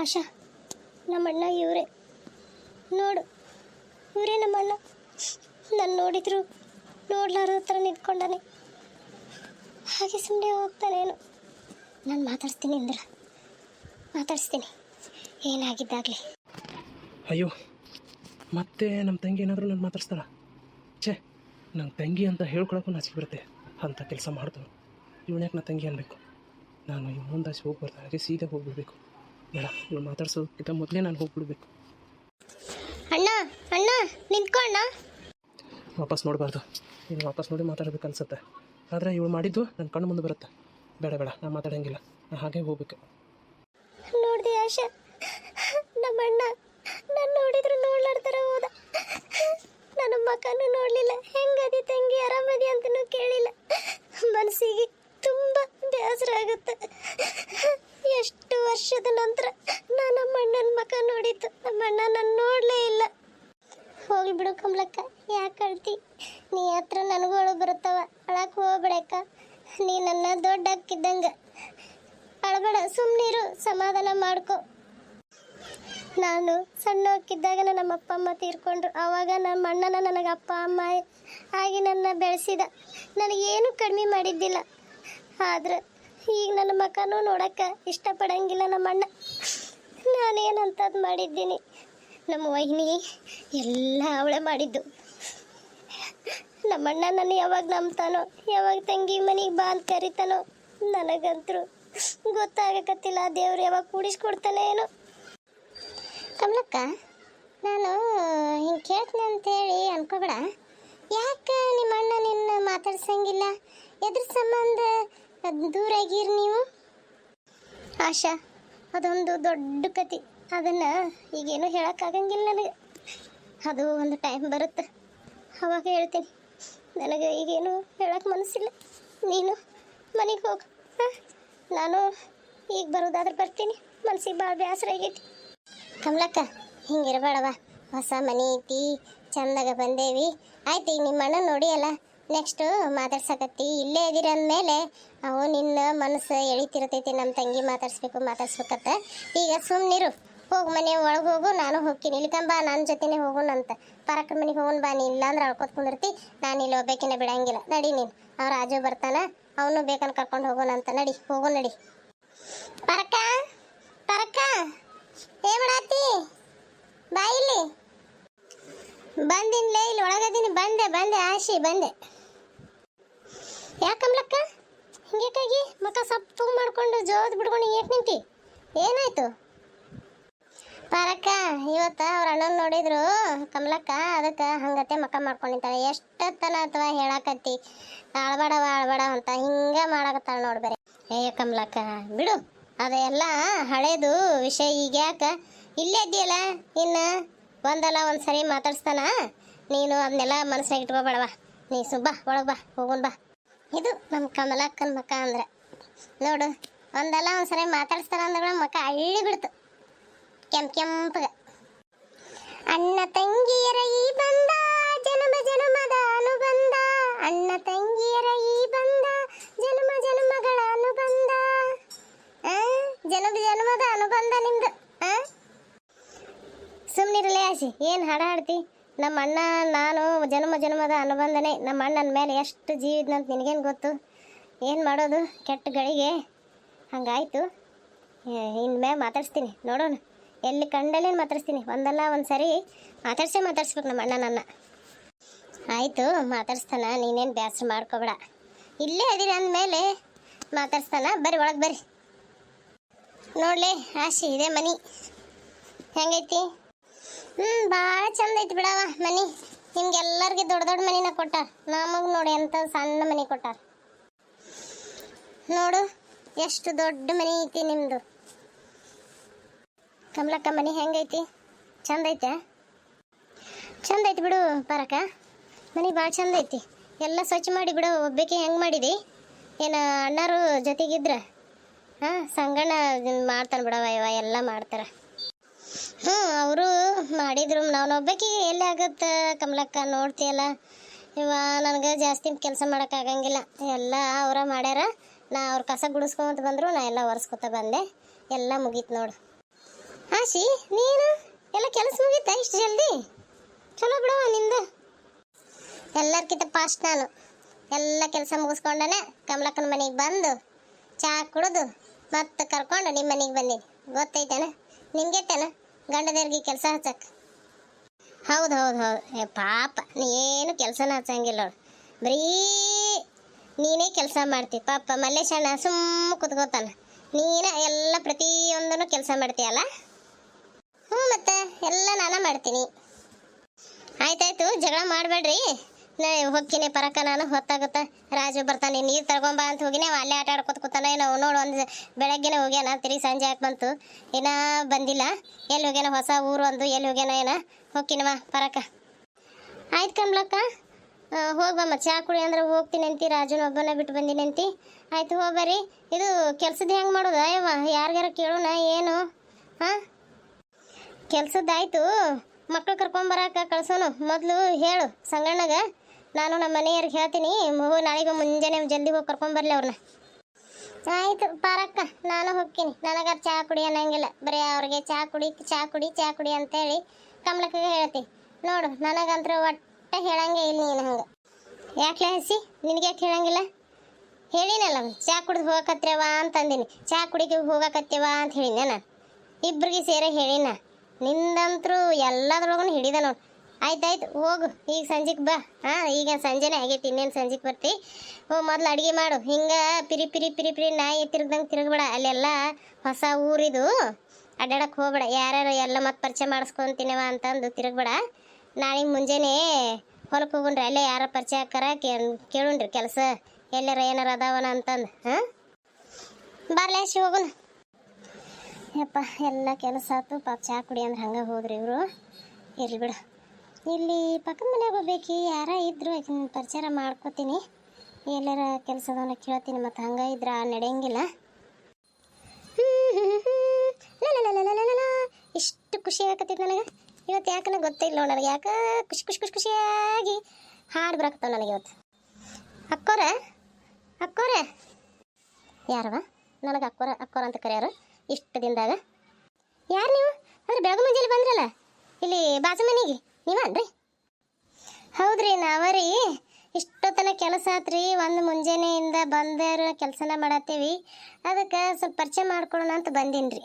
ಆಶಾ, ನಮ್ಮಣ್ಣ ಇವರೇ. ನೋಡು, ಇವರೇ ನಮ್ಮಣ್ಣ. ನಾನು ನೋಡಿದ್ರು ನೋಡ್ಲಾರು ಹತ್ರ ನಿಂತ್ಕೊಂಡಾನೆ. ಹಾಗೆ ಸುಮ್ಮನೆ ಹೋಗ್ತಾನೇನು ನಾನು ಮಾತಾಡ್ಸ್ತೀನಿ ಅಂದ್ರ. ಮಾತಾಡಿಸ್ತೀನಿ. ಏನಾಗಿದ್ದಾಗಲಿ. ಅಯ್ಯೋ, ಮತ್ತೆ ನಮ್ಮ ತಂಗಿ ಏನಾದರೂ ನಾನು ಮಾತಾಡ್ಸ್ತಾರ ಛೇ ನನ್ನ ತಂಗಿ ಅಂತ ಹೇಳ್ಕೊಳಕ್ಕೂ ನಾಚಿಕೆ ಬರುತ್ತೆ. ಅಂತ ಕೆಲಸ ಮಾಡಿದ್ರು ಇವಳ್ಯಾಕೆ ನನ್ನ ತಂಗಿ ಅನ್ಬೇಕು? ನಾನು ಮುಂದಾಚೆ ಹೋಗ್ಬಾರ್ದು, ಹಾಗೆ ಸೀದಾ ಹೋಗ್ಬಿಡ್ಬೇಕು. ಬೇಡ ಇವಳು ಮಾತಾಡ್ಸೋದಕ್ಕಿಂತ ಮೊದಲೇ ನಾನು ಹೋಗ್ಬಿಡ್ಬೇಕು. ಅಣ್ಣ ಅಣ್ಣ ನಿಂತ್ಕೊಂಡ ವಾಪಸ್ ನೋಡಬಾರ್ದು. ನೀನು ವಾಪಸ್ ನೋಡಿ ಮಾತಾಡ್ಬೇಕು ಅನ್ಸುತ್ತೆ. ಆದರೆ ಇವಳು ಮಾಡಿದ್ದು ನನ್ನ ಕಣ್ಣು ಮುಂದೆ ಬರುತ್ತೆ. ಬೇಡ ಬೇಡ ನಾನು ಮಾತಾಡೋಂಗಿಲ್ಲ. ನಾನು ಹಾಗೆ ಹೋಗ್ಬೇಕು. ನೋಡ್ದೆ ನಮ್ಮ ಅಣ್ಣ ನಾನು ನೋಡಿದ್ರು ನೋಡ್ಲಾಡ್ತಾರೆ ಹೋದ. ನನ್ನ ಮಕ್ಕನೂ ನೋಡಲಿಲ್ಲ. ಹೆಂಗದಿ ತಂಗಿ ಆರಾಮದಿ ಅಂತನೂ ಕೇಳಿಲ್ಲ. ಮನಸ್ಸಿಗೆ ತುಂಬ ಬೇಸರ ಆಗುತ್ತೆ ಎಷ್ಟು ವರ್ಷದ ನಂತರ ನಾನು ನಮ್ಮಣ್ಣನ ಮಕ ನೋಡಿದ್ದು ನಮ್ಮಣ್ಣ ನಾನು ನೋಡಲೇ ಇಲ್ಲ ಹೋಗ್ಲಿ ಬಿಡು ಕಮಲಕ್ಕ ಯಾಕೆ ಅಳ್ತಿ ನೀ ಹತ್ರ ನನಗೂ ಅಳು ಬರುತ್ತವ ಅಳಕ್ಕೆ ಹೋಗ್ಬೇಡಕ್ಕ ನೀ ನನ್ನ ದೊಡ್ಡ ಅಕ್ಕಿದ್ದಂಗೆ ಅಳಬೇಡ ಸುಮ್ಮನಿರು ಸಮಾಧಾನ ಮಾಡ್ಕೊ. ನಾನು ಸಣ್ಣ ನಮ್ಮ ಅಪ್ಪ ಅಮ್ಮ ತೀರ್ಕೊಂಡ್ರು. ಆವಾಗ ನಮ್ಮ ಅಣ್ಣನ ನನಗೆ ಅಪ್ಪ, ಅಮ್ಮ ಆಗಿ ನನ್ನ ಬೆಳೆಸಿದ. ನನಗೇನು ಕಡಿಮೆ ಮಾಡಿದ್ದಿಲ್ಲ. ಆದ್ರೆ ಈಗ ನನ್ನ ಮಕ್ಕನೂ ನೋಡಕ್ಕೆ ಇಷ್ಟಪಡಂಗಿಲ್ಲ ನಮ್ಮ ಅಣ್ಣ. ನಾನೇನಂತದ್ದು ಮಾಡಿದ್ದೀನಿ? ನಮ್ಮ ವಹಿನಿ ಎಲ್ಲ ಅವಳೆ ಮಾಡಿದ್ದು. ನಮ್ಮಣ್ಣ ನನ್ನ ಯಾವಾಗ ನಂಬ್ತಾನೋ, ಯಾವಾಗ ತಂಗಿ ಮನೆಗೆ ಬಾ ಅಂತ ಕರಿತಾನೋ, ನನಗಂತರೂ. ಗೊತ್ತಾಗಕತ್ತಿಲ್ಲ. ದೇವ್ರು ಯಾವಾಗ ಕೂಡಿಸ್ಕೊಡ್ತಾನೆ ಏನು. ಕಮಲಕ್ಕ, ನಾನು ಹಿಂಗೆ ಕೇಳ್ತೀನಿ ಅಂತೇಳಿ ಅನ್ಕೋಬೇಡ. ಯಾಕೆ ನಿಮ್ಮ ಅಣ್ಣ ನಿನ್ನ ಮಾತಾಡ್ಸಂಗಿಲ್ಲ? ಎದ್ರ ಸಂಬಂಧ ದೂರ ಆಗಿರಿ ನೀವು? ಆಶಾ, ಅದೊಂದು ದೊಡ್ಡ ಕತಿ. ಅದನ್ನು ಈಗೇನು ಹೇಳೋಕ್ಕಾಗಂಗಿಲ್ಲ ನನಗೆ. ಅದು ಒಂದು ಟೈಮ್ ಬರುತ್ತೆ. ಅವಾಗ ಹೇಳ್ತೀನಿ. ನನಗೆ ಈಗೇನು ಹೇಳಕ್ಕೆ ಮನಸ್ಸಿಲ್ಲ. ನೀನು ಮನೆಗೆ ಹೋಗು. ಹಾಂ? ನಾನು ಈಗ ಬರೋದಾದ್ರೆ ಬರ್ತೀನಿ. ಮನ್ಸಿಗೆ ಭಾಳ ಬೇಸರ ಆಗೈತಿ. ಕಮಲಕ್ಕ ಹಿಂಗಿರಬೇಡವ ಹೊಸ ಮನೆ ಐತಿ, ಚಂದಾಗ ಬಂದೇವಿ. ಆಯ್ತು, ಈಗ ನಿಮ್ಮ ಅಣ್ಣ ನೋಡಿ ಅಲ್ಲ ನೆಕ್ಸ್ಟು ಮಾತಾಡ್ಸಕತ್ತಿ. ಇಲ್ಲೇ ಅಂದಮೇಲೆ, ಅವು ನಿನ್ನ ಮನಸ್ಸು ಎಳಿತಿರ್ತೈತಿ, ನಮ್ಮ ತಂಗಿ ಮಾತಾಡ್ಸ್ಬೇಕು ಮಾತಾಡ್ಸ್ಬೇಕತ್ತ ಈಗ ಸುಮ್ಮನಿರು ಹೋಗು, ಮನೆ ಒಳಗೆ ಹೋಗು, ನಾನು ಹೋಗ್ತೀನಿ. ಇಲ್ಕಂಬಾ ನನ್ನ ಜೊತೆನೇ ಹೋಗೋಣಂತ ಪರಕ್ಕ ಮನೆಗೆ ಹೋಗೋಣ ಬಾ, ನೀ ಇಲ್ಲಾಂದ್ರೆ ಅಳ್ಕೊತ್ ಕುಂದಿರ್ತಿ. ನಾನು ಇಲ್ಲಿ ಹೋಗ್ಬೇಕಿನ ಬಿಡಂಗಿಲ್ಲ. ನಡಿ ನೀನು. ಅವ್ರ ರಾಜು ಬರ್ತಾನ. ಅವನು ಬೇಕನ್ ಕರ್ಕೊಂಡು ಹೋಗೋಣ ಅಂತ. ನಡಿ ಹೋಗು ನಡಿ. ಪರಕ ಪರಕ. ಏ ಮಾಡಾತಿ, ಬಾ ಇಲ್ಲಿ. ಬಂದಿನ್ಲೇ, ಇಲ್ಲಿ ಒಳಗದೀನಿ. ಬಂದೆ ಬಂದೆ, ಆಶಿ, ಬಂದೆ. ಯಾಕಮ್ಲಕ್ಕ? ಹಿಂಗೇಕಾಗಿ? ಮಕ್ಕ ಸಪ್ಪು ಮಾಡ್ಕೊಂಡು ಜೋದ್ ಬಿಡ್ಕೊಂಡು ಯಾಕೆ ನಿಂತಿ? ಏನಾಯ್ತು? ಇವತ್ತ ಅವ್ರ ಅಣ್ಣನ ನೋಡಿದ್ರು, ಕಮಲಕ್ಕ, ಅದಕ್ಕೆ ಹಂಗತೆ ಮಕ್ಕ ಮಾಡ್ಕೊಂಡು ನಿಂತಾಳೆ ಎಷ್ಟೊತ್ತನ ಅಥವಾ ಹೇಳಾಕತ್ತಿ. ಆಳ್ಬೇಡವ, ಆಳ್ಬೇಡ ಅಂತ ಹಿಂಗೆ ಮಾಡಾಕತ್ತಾಳ ನೋಡ್ಬೇರೆ ಏ ಕಮಲಕ್ಕ, ಬಿಡು. ಅದೆಲ್ಲ ಹಳೇದು ವಿಷಯ. ಈಗ ಯಾಕ? ಇಲ್ಲೇ ಇದ್ದೀಯಲ್ಲ? ಇನ್ನು ಒಂದಲ್ಲ ಒಂದು ಸರಿ ಮಾತಾಡ್ಸ್ತಾನ? ನೀನು ಅದನ್ನೆಲ್ಲ ಮನಸ್ಸಿನಾಗ ಇಟ್ಕೋಬೇಡವ. ನೀ ಸುಬ್ಬ, ಒಳಗೆ ಬಾ ಹೋಗೋಣ ಬಾ. ಇದು ನಮ್ಮ ಕಮಲಕ್ಕನ ಮಕ್ಕ ಅಂದ್ರೆ. ನೋಡು, ಒಂದಲ್ಲ ಒಂದು ಸರಿ ಮಾತಾಡಿಸ್ತಾರ ಅಂದ್ರೆ ಮಕ್ಕ ಅಳ್ಳಿ ಬಿಡ್ತು. ಕೆಂಪು ಕೆಂಪಗ. ಅಣ್ಣ ತಂಗಿಯರ ಈ ಬಂದ, ಜನ್ಮ ಜನ್ಮದ ಅನುಬಂಧ. ಅಣ್ಣ ತಂಗಿಯರ ಈ ಬಂದ, ಜನ್ಮ ಜನ್ಮಗಳ ಅನುಬಂಧ? ಜನ್ಮ ಜನ್ಮದ ಅನುಬಂಧ ನಿಮ್ದು, ಆ? ಸುಮ್ನಿರಲೇ ಆಶಿ, ಏನು ಹಾಡ ಹಾಡ್ತಿ ನಮ್ಮ ಅಣ್ಣ, ನಾನು ಜನ್ಮ ಜನ್ಮದ ಅನುಬಂಧನೆ. ನಮ್ಮ ಅಣ್ಣನ ಮೇಲೆ ಎಷ್ಟು ಜೀವಿದ್ನಂತ ನಿನಗೇನು ಗೊತ್ತು? ಏನು ಮಾಡೋದು ಕೆಟ್ಟ ಗಳಿಗೆ? ಹಂಗಾಯಿತು. ಇನ್ಮೇಲೆ ಮಾತಾಡ್ಸ್ತೀನಿ. ನೋಡೋಣ. ಎಲ್ಲಿ ಕಂಡಲ್ಲೇನು ಮಾತಾಡಿಸ್ತೀನಿ? ಒಂದಲ್ಲ ಒಂದು ಸರಿ ಮಾತಾಡ್ಸೇ ಮಾತಾಡ್ಸ್ಬೇಕು ನಮ್ಮ ಅಣ್ಣ ನನ್ನ ಆಯಿತು, ಮಾತಾಡ್ಸ್ತಾನ, ನೀನೇನು ಬೇಸರ ಮಾಡ್ಕೋಬೇಡ. ಇಲ್ಲೇ ಅದೀರಿ ಅಂದಮೇಲೆ ಮಾತಾಡ್ಸ್ತಾನ, ಬರ್ರಿ, ಒಳಗೆ ಬರ್ರಿ. ನೋಡಲಿ, ಆಶಿ, ಇದೆ ಮನಿ. ಹೆಂಗೈತಿ? ಹ್ಞೂ ಭಾಳ ಚಂದ ಐತಿ ಬಿಡವ ಮನಿ. ನಿಮ್ಗೆಲ್ಲರಿಗೆ ದೊಡ್ಡ ದೊಡ್ಡ ಮನಿನ ಕೊಟ್ಟಾರ. ನಮಗೆ ನೋಡಿ ಅಂತ ಸಣ್ಣ ಮನಿ ಕೊಟ್ಟಾರ. ನೋಡು, ಎಷ್ಟು ದೊಡ್ಡ ಮನಿ ಐತಿ ನಿಮ್ಮದು ಕಮಲಕ್ಕ ಮನಿ ಹೆಂಗೈತಿ? ಚಂದ ಐತೆ ಚಂದ ಐತಿ ಬಿಡು ಪರಕ. ಮನಿ ಭಾಳ ಚಂದ ಐತಿ ಎಲ್ಲ ಸ್ವಚ್ಛ ಮಾಡಿ ಬಿಡು ಒಬ್ಬಕ್ಕೆ ಹೆಂಗೆ ಮಾಡಿದಿ? ಏನು ಅಣ್ಣಾರು ಜೊತೆಗಿದ್ರ? ಹಾಂ ಸಂಗಣ ಮಾಡ್ತಾನೆ ಬಿಡವ ಇವ, ಎಲ್ಲ ಮಾಡ್ತಾರೆ. ಹ್ಞೂ, ಅವರು ಮಾಡಿದ್ರು. ನಾನು ಒಬ್ಬಾಕಿಗೆ ಎಲ್ಲಿ ಆಗುತ್ತೆ ಕಮಲಕ್ಕ, ನೋಡ್ತೀಯಲ್ಲ? ಇವ ನನಗೆ ಜಾಸ್ತಿ ಕೆಲಸ ಮಾಡೋಕ್ಕಾಗಂಗಿಲ್ಲ ಎಲ್ಲ ಅವರ ಮಾಡ್ಯಾರ. ನಾ ಅವ್ರ ಕಸ ಗುಡಿಸ್ಕೊಂತ ಬಂದರು, ನಾ ಎಲ್ಲ ಒರೆಸ್ಕೊತ ಬಂದೆ. ಎಲ್ಲ ಮುಗೀತು ನೋಡು. ಆಶಿ ನೀನು? ಎಲ್ಲ ಕೆಲಸ ಮುಗೀತಾ ಇಷ್ಟು ಜಲ್ದಿ? ಚಲೋ ಬಿಡವ ನಿಂದು. ಎಲ್ಲರ್ಕಿಂತ ಫಾಸ್ಟ್ ನಾನು. ಎಲ್ಲ ಕೆಲಸ ಮುಗಿಸ್ಕೊಂಡನೆ ಕಮಲಕ್ಕನ ಮನೆಗೆ ಬಂದು ಚಹಾ ಕುಡಿದು ಮತ್ತೆ ಕರ್ಕೊಂಡು ನಿಮ್ಮ ಮನೆಗೆ ಬಂದೀನಿ. ಗೊತ್ತೈತೇನ? ನಿಮ್ಗೆತ್ತೇನ ಗಂಡದೇವ್ರಿಗೆ ಕೆಲಸ ಹಚ್ಚಕ್ಕೆ ಹೌದು ಹೌದು ಹೌದು. ಏ ಪಾಪ, ನೀ ಏನು ಕೆಲಸನ ಹಚ್ಚಂಗಿಲ್ಲ ನೋಡು. ಬರೀ ನೀನೇ ಕೆಲಸ ಮಾಡ್ತಿ. ಪಾಪ ಮಲ್ಲೇಶಣ್ಣ ಸುಮ್ಮ ಕುತ್ಕೋತಾನೆ. ನೀನೇ ಎಲ್ಲ ಪ್ರತಿಯೊಂದನ್ನು ಕೆಲಸ ಮಾಡ್ತೀಯಲ್ಲ? ಹ್ಞೂ ಮತ್ತೆ, ಎಲ್ಲ ನಾನೇ ಮಾಡ್ತೀನಿ. ಆಯ್ತಾಯ್ತು, ಜಗಳ ಮಾಡಬೇಡ್ರಿ. ನಾ ಹೋಗ್ತೀನಿ ಪರಕ ನಾನು, ಹೊತ್ತಾಗುತ್ತ. ರಾಜು ಬರ್ತಾನೆ, ನೀರು ತಗೊಂಬ ಅಂತ ಹೋಗಿನಿ ಅವ ಅಲ್ಲೇ ಆಟ ಆಡ್ಕೊತ ಕೂತಾನ. ಏನೋ, ನೋಡು, ಒಂದು ಬೆಳಗ್ಗೆನೇ ಹೋಗ್ಯಾನ ತಿರಿ ಸಂಜೆ ಯಾಕೆ ಬಂತು? ಏನ ಬಂದಿಲ್ಲ. ಎಲ್ಲಿ ಹೋಗ್ಯಾನ ಹೊಸ ಊರು ಒಂದು ಎಲ್ಲಿ ಹೋಗ್ಯಾನ ಏನ? ಹೋಗ್ತೀನಮ್ಮ ಪರಕ. ಆಯ್ತು ಕಮ್ಲಕ್ಕ ಹೋಗ್ಬಮ್ಮ ಚಹಾ ಕುಡಿ ಅಂದ್ರೆ ಹೋಗ್ತೀನಿ ಅಂತಿ, ರಾಜುನ ಒಬ್ಬನ ಬಿಟ್ಟು ಬಂದಿನಿ ಅಂತಿ. ಆಯ್ತು ಹೋಗ್ಬರ್ರಿ ಇದು ಕೆಲ್ಸದ ಹೆಂಗೆ ಮಾಡೋದು? ಅಯ್ಯವ್ವ ಯಾರಿಗಾರ ಕೇಳೋಣ, ಏನು? ಹಾಂ ಕೆಲ್ಸದ್ದಾಯ್ತು. ಮಕ್ಕಳು ಕರ್ಕೊಂಬರಾಕ ಕಳ್ಸೋನು. ಮೊದಲು ಹೇಳು ಸಂಗಣ್ಣಗ. ನಾನು ನಮ್ಮ ಮನೆಯವ್ರಿಗೆ ಹೇಳ್ತೀನಿ, ಮಗು ನಾಳೆಗೆ ಮುಂಜಾನೆ ಜಲ್ದಿ ಹೋಗಿ ಕರ್ಕೊಂಬರ್ಲಿ ಅವ್ರನ್ನ ಆಯ್ತು, ಪಾರಕ್ಕ, ನಾನು ಹೋಗ್ತೀನಿ. ನನಗಾರ ಚಹಾ ಕುಡಿ ಅನ್ನಂಗಿಲ್ಲ. ಬರೀ ಅವ್ರಿಗೆ ಚಹಾ ಕುಡಿ ಚಹಾ ಕುಡಿ ಚಹಾ ಕುಡಿ ಅಂತೇಳಿ ಕಮ್ಲಕ್ಕ ಹೇಳ್ತೀನಿ. ನೋಡು, ನನಗಂತ್ರ ಒಟ್ಟ ಹೇಳಂಗೆ ಇಲ್ಲ ನೀನು ಹಂಗೆ. ಯಾಕೆ ಹಸಿ? ನಿನಗೆ ಯಾಕೆ ಹೇಳಂಗಿಲ್ಲ? ಹೇಳಿನಲ್ಲ ಚಹಾ ಕುಡಿದು ಹೋಗಕತ್ತೇವಾ ಅಂತಂದಿನಿ. ಚಹಾ ಕುಡಿಗೆ ಹೋಗಕತ್ತೇವಾ ಅಂತ ಹೇಳಿದ್ದೆ ನಾನು. ಇಬ್ಬರಿಗೆ ಸೇರಿ ಹೇಳಿನ. ನಿಂದಂತ್ರು ಎಲ್ಲದ್ರೊಳಗೂ ಹಿಡಿದ ನೋಡು. ಆಯ್ತಾಯ್ತು, ಹೋಗು. ಈಗ ಸಂಜೆಗೆ ಬಾ. ಹಾಂ, ಈಗ ಸಂಜೆನೇ ಆಗೈತಿ, ಇನ್ನೇನು ಸಂಜೆಗೆ ಬರ್ತಿ? ಓ ಮೊದಲು ಅಡುಗೆ ಮಾಡು. ಹಿಂಗೆ ಪಿರಿ ಪಿರಿ ಪಿರಿ ಪಿರಿ ನಾಯಿ ತಿರುಗ್ದಂಗೆ ತಿರುಗಬೇಡ. ಅಲ್ಲೆಲ್ಲ ಹೊಸ ಊರಿದು. ಅಡ್ಡಾಡಕ್ಕೆ ಹೋಗ್ಬೇಡ. ಯಾರ್ಯಾರು ಎಲ್ಲ ಮತ್ತೆ ಪರಿಚಯ ಮಾಡಿಸ್ಕೊಂತಿನವ ಅಂತಂದು ತಿರುಗಬೇಡ. ನಾಳೆ ಮುಂಜಾನೆ ಹೊಲಕ್ಕೆ ಹೋಗುಣ್ರಿ. ಅಲ್ಲೇ ಯಾರ ಪರಿಚಯ ಹಾಕಾರ ಕೇಳುಣ್ರಿ ಕೆಲಸ. ಎಲ್ಲಾರ ಏನಾರ ಅದಾವನ ಅಂತಂದು. ಹಾಂ? ಬರ್ಲೇಶಿ ಹೋಗುಣ ಯಪ್ಪ, ಎಲ್ಲ ಕೆಲಸ ಆಯ್ತು ಪಾಪ ಚಹಾ ಕುಡಿ ಅಂದ್ರೆ ಹಂಗೆ ಹೋದ್ರಿ ಇವರು. ಇರ್ಲಿ ಬಿಡು. ಇಲ್ಲಿ ಪಕ್ಕದ ಮನ್ಯಾಗ ಹೋಗ್ಬೇಕು ಯಾರ ಇದ್ರು ಆಕಿನ ಪರಿಚಯ ಮಾಡ್ಕೋತೀನಿ. ಎಲ್ಲಾರ ಕೆಲಸದವನ್ನ ಕೇಳ್ತೀನಿ, ಮತ್ತು ಹಂಗೆ ಇದ್ರೆ ನಡೆಯಂಗಿಲ್ಲ. ಇಷ್ಟು ಖುಷಿ ಆಗತ್ತೈತಿ ನನಗೆ. ಇವತ್ತು ಯಾಕನ ಗೊತ್ತಿಲ್ಲ ನನಗೆ. ಯಾಕೆ ಖುಷಿ ಖುಷಿ ಖುಷಿ, ಖುಷಿಯಾಗಿ ಹಾಡು ಬರಾಕತ್ತಾವ ನನಗೆ ಇವತ್ತು ಅಕ್ಕೋರ? ಅಕ್ಕೋರ? ಯಾರವ ನನಗೆ ಅಕ್ಕೋರ ಅಕ್ಕೋರ ಅಂತ ಕರೆಯೋರು. ಇಷ್ಟು ದಿನದಾಗ? ಯಾರು ನೀವು? ಅಂದ್ರೆ ಬೆಳಗ್ಗೆ ಮುಂಜಾನೆ ಬಂದ್ರಲ್ಲ? ಇಲ್ಲಿ ಬಾಜು ಮನೆಗೆ? ನೀವನ್ರಿ? ಹೌದ್ರಿ, ನಾವರಿ. ಇಷ್ಟೊತ್ತನ ಕೆಲಸ ಆತ್ರಿ. ಒಂದು ಮುಂಜಾನೆಯಿಂದ ಬಂದರ ಕೆಲಸನ ಮಾಡತ್ತೀವಿ. ಅದಕ್ಕೆ ಸ್ವಲ್ಪ ಪರಿಚಯ ಮಾಡ್ಕೊಳ್ಳೋಣ ಅಂತ ಬಂದೀನಿ